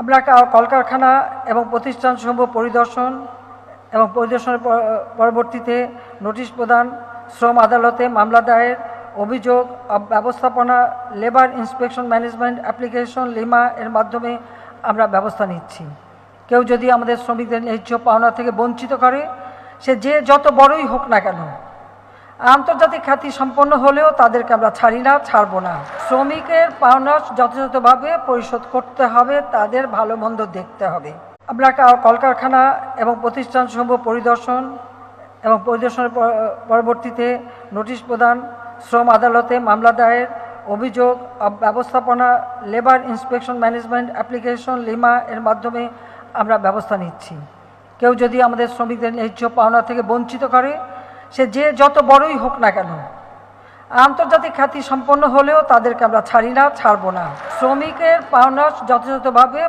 আমরা কলকারখানা এবং প্রতিষ্ঠানসমূহ পরিদর্শন এবং পরিদর্শনের পর- পরবর্তীতে নোটিশ প্রদান, শ্রম আদালতে মামলা দায়ের, অভিযোগ ব্যবস্থাপনা, লেবার ইন্সপেকশন ম্যানেজমেন্ট অ্যাপ্লিকেশন, লিমা এর মাধ্যমে আমরা ব্যবস্থা নিচ্ছি। কেউ যদি আমাদের শ্রমিকদের ন্যায্য পাওনা থেকে বঞ্চিত করে, সে যে যত বড়ই হোক না কেন আন্তর্জাতিক খ্যাতি সম্পন্ন হলেও তাদেরকে আমরা ছাড়ি না, ছাড়বো না। শ্রমিকের পাওনা যথাযথভাবে পরিশোধ করতে হবে, তাদের ভালো মন্দ দেখতে হবে। আমরা কলকারখানা এবং প্রতিষ্ঠানসমূহ পরিদর্শন এবং পরিদর্শনের পরবর্তীতে নোটিশ প্রদান, শ্রম আদালতে মামলা দায়ের, অভিযোগ ব্যবস্থাপনা, লেবার ইন্সপেকশন ম্যানেজমেন্ট অ্যাপ্লিকেশন, লিমা এর মাধ্যমে আমরা ব্যবস্থা নিচ্ছি। কেউ যদি আমাদের শ্রমিকদের ন্যায্য পাওনা থেকে বঞ্চিত করে সে যে যত বড়ই হোক না কেন, আন্তর্জাতিক খ্যাতি সম্পন্ন হলেও তাদেরকে আমরা ছাড়ি না, ছাড়বো না। শ্রমিকের পাওনা যথাযথভাবে